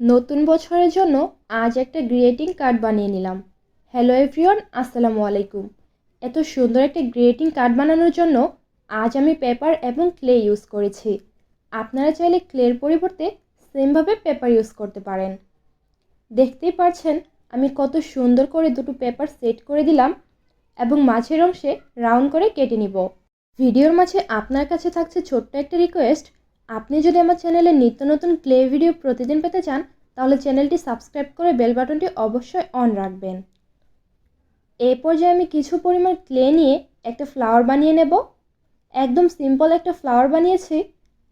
নতুন বছরের জন্য আজ একটা গ্রিয়েটিং কার্ড বানিয়ে নিলাম। হ্যালো এভরিওয়ান আসসালামু আলাইকুম। এত সুন্দর একটা গ্রিয়েটিং কার্ড বানানোর জন্য আজ আমি পেপার এবং ক্লে ইউজ করেছি। আপনারা চাইলে ক্লের পরিবর্তে সেমভাবে পেপার ইউজ করতে পারেন। দেখতেই পারছেন, আমি কত সুন্দর করে দুটো পেপার সেট করে দিলাম এবং মাঝের অংশে রাউন্ড করে কেটে নিব। ভিডিওর মাঝে আপনার কাছে থাকছে ছোট্ট একটা রিকোয়েস্ট আপনি যদি আমার চ্যানেলে নিত্য নতুন ক্লে ভিডিও প্রতিদিন পেতে চান, তাহলে চ্যানেলটি সাবস্ক্রাইব করে বেল বাটনটি অবশ্যই অন রাখবেন। এই পর্যায়ে আমি কিছু পরিমাণ ক্লে নিয়ে একটা ফ্লাওয়ার বানিয়ে নেব। একদম সিম্পল একটা ফ্লাওয়ার বানিয়েছি।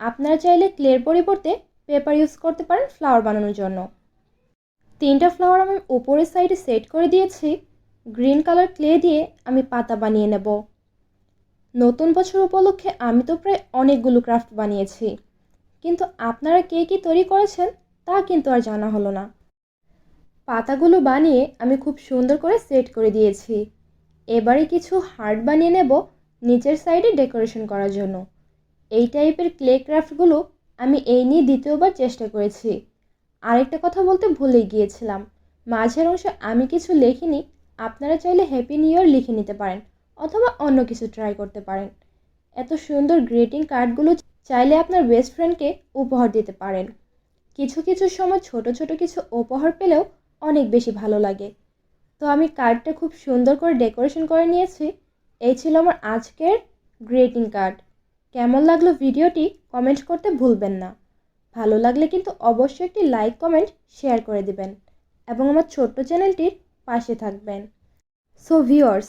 আপনারা চাইলে ক্লের পরিবর্তে পেপার ইউজ করতে পারেন ফ্লাওয়ার বানানোর জন্য। তিনটা ফ্লাওয়ার আমি উপরের সাইডে সেট করে দিয়েছি। গ্রিন কালার ক্লে দিয়ে আমি পাতা বানিয়ে নেব। নতুন বছর উপলক্ষে আমি তো প্রায় অনেকগুলো ক্রাফট বানিয়েছি। কিন্তু আপনারা কে কী তৈরি করেছেন, তা কিন্তু আর জানা হলো না। পাতাগুলো বানিয়ে আমি খুব সুন্দর করে সেট করে দিয়েছি। এবারে কিছু হার্ট বানিয়ে নেব নিচের সাইডে ডেকোরেশন করার জন্য। এই টাইপের ক্লে ক্রাফটগুলো আমি এই নিয়ে দ্বিতীয়বার চেষ্টা করেছি। আরেকটা কথা বলতে ভুলেই গিয়েছিলাম। মাঝের অংশে আমি কিছু লিখিনি, আপনারা চাইলে হ্যাপি নিউ ইয়ার লিখে নিতে পারেন। অথবা অন্য কিছু ট্রাই করতে পারেন। এত সুন্দর গ্রিটিং কার্ডগুলো চাইলে আপনার বেস্ট ফ্রেন্ডকে উপহার দিতে পারেন। কিছু কিছু সময় ছোট ছোট কিছু উপহার পেলেও অনেক বেশি ভালো লাগে। তো আমি কার্ডটা খুব সুন্দর করে ডেকোরেশন করে নিয়েছি। এই ছিল আমার আজকের গ্রিটিং কার্ড কেমন লাগল ভিডিওটি কমেন্ট করতে ভুলবেন না। ভালো লাগলে কিন্তু অবশ্যই একটি লাইক কমেন্ট শেয়ার করে দিবেন। এবং আমার ছোট্ট চ্যানেলটির পাশে থাকবেন। So viewers